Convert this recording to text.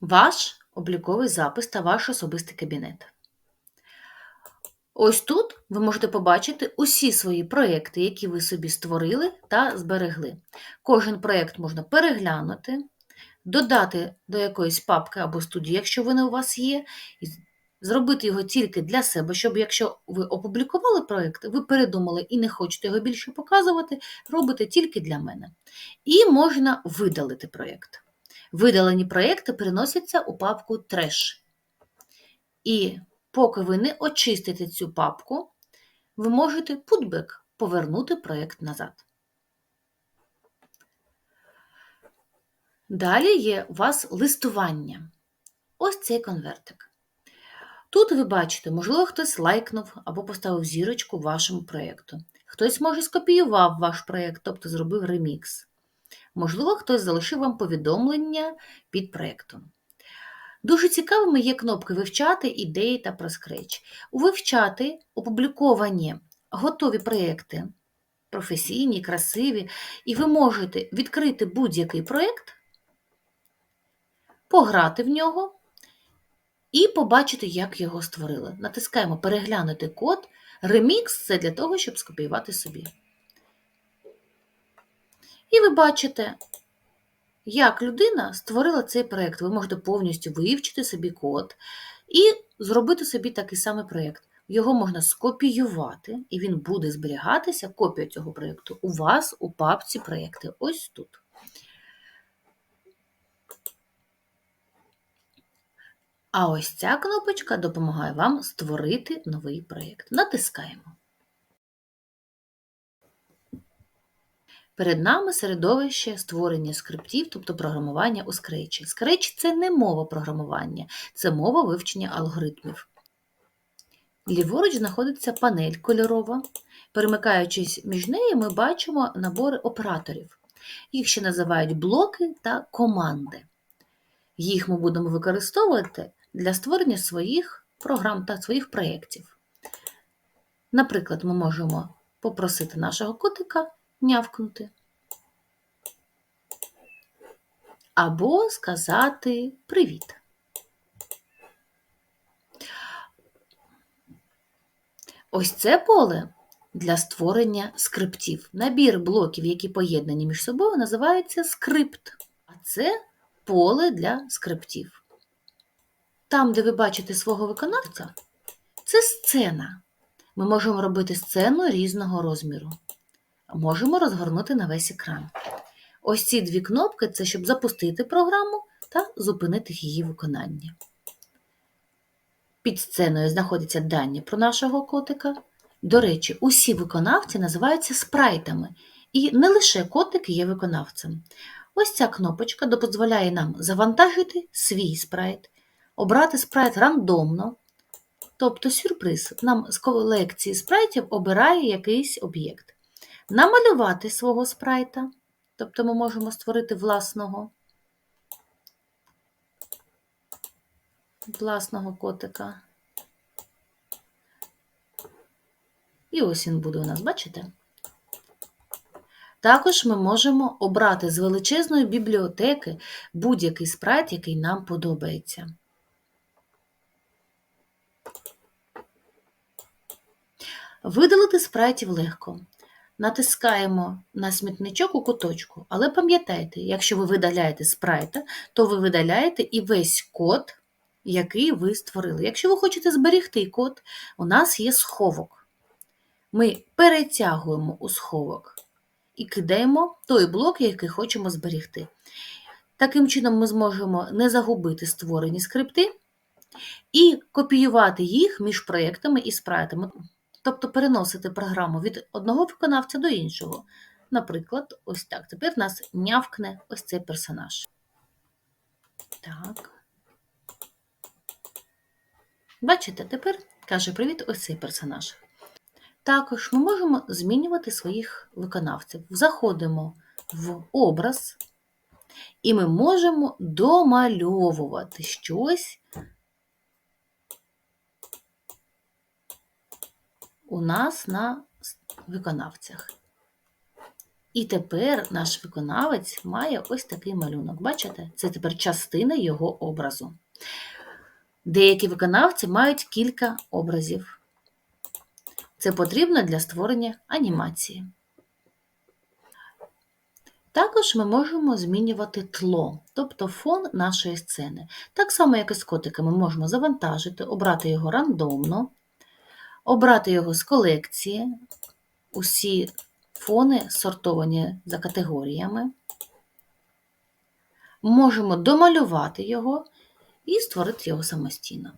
ваш обліковий запис та ваш особистий кабінет. Ось тут ви можете побачити усі свої проєкти, які ви собі створили та зберегли. Кожен проєкт можна переглянути, додати до якоїсь папки або студії, якщо вони у вас є, і зробити його тільки для себе, щоб якщо ви опублікували проєкт, ви передумали і не хочете його більше показувати, робите тільки для мене. І можна видалити проєкт. Видалені проєкти переносяться у папку Треш. І поки ви не очистите цю папку, ви можете путбек повернути проєкт назад. Далі є у вас листування. Ось цей конвертик. Тут ви бачите, можливо, хтось лайкнув або поставив зірочку вашому проєкту. Хтось, може, скопіював ваш проєкт, тобто зробив ремікс. Можливо, хтось залишив вам повідомлення під проєктом. Дуже цікавими є кнопки Вивчати ідеї та про Scratch. У вивчати опубліковані готові проєкти, професійні, красиві, і ви можете відкрити будь-який проєкт, пограти в нього і побачити, як його створили. Натискаємо Переглянути код. Ремікс це для того, щоб скопіювати собі. І ви бачите, як людина створила цей проєкт. Ви можете повністю вивчити собі код і зробити собі такий самий проєкт. Його можна скопіювати, і він буде зберігатися, копія цього проєкту, у вас у папці проєкти. Ось тут. А ось ця кнопочка допомагає вам створити новий проєкт. Натискаємо. Перед нами середовище створення скриптів, тобто програмування у Scratch. Scratch – це не мова програмування, це мова вивчення алгоритмів. Ліворуч знаходиться панель кольорова. Перемикаючись між нею, ми бачимо набори операторів. Їх ще називають блоки та команди. Їх ми будемо використовувати для створення своїх програм та своїх проєктів. Наприклад, ми можемо попросити нашого котика нявкнути. Або сказати привіт. Ось це поле для створення скриптів. Набір блоків, які поєднані між собою, називається скрипт. А це поле для скриптів. Там, де ви бачите свого виконавця, це сцена. Ми можемо робити сцену різного розміру. Можемо розгорнути на весь екран. Ось ці дві кнопки це щоб запустити програму та зупинити її виконання. Під сценою знаходяться дані про нашого котика. До речі, усі виконавці називаються спрайтами, і не лише котик є виконавцем. Ось ця кнопочка дозволяє нам завантажити свій спрайт, обрати спрайт рандомно, тобто сюрприз. Нам з колекції спрайтів обирає якийсь об'єкт. Намалювати свого спрайта, тобто ми можемо створити власного, власного котика. І ось він буде у нас, бачите? Також ми можемо обрати з величезної бібліотеки будь-який спрайт, який нам подобається. Видалити спрайтів легко. Натискаємо на смітничок у куточку, але пам'ятайте, якщо ви видаляєте спрайта, то ви видаляєте і весь код, який ви створили. Якщо ви хочете зберегти код, у нас є сховок. Ми перетягуємо у сховок і кидаємо той блок, який хочемо зберегти. Таким чином, ми зможемо не загубити створені скрипти і копіювати їх між проєктами і спрайтами тобто переносити програму від одного виконавця до іншого. Наприклад, ось так. Тепер нас нявкне ось цей персонаж. Так. Бачите, тепер каже привіт ось цей персонаж. Також ми можемо змінювати своїх виконавців. Заходимо в образ, і ми можемо домальовувати щось у нас на виконавцях. І тепер наш виконавець має ось такий малюнок. Бачите? Це тепер частина його образу. Деякі виконавці мають кілька образів. Це потрібно для створення анімації. Також ми можемо змінювати тло, тобто фон нашої сцени. Так само, як і з котиками, можемо завантажити, обрати його рандомно, обрати його з колекції. Усі фони сортовані за категоріями. Можемо домалювати його і створити його самостійно.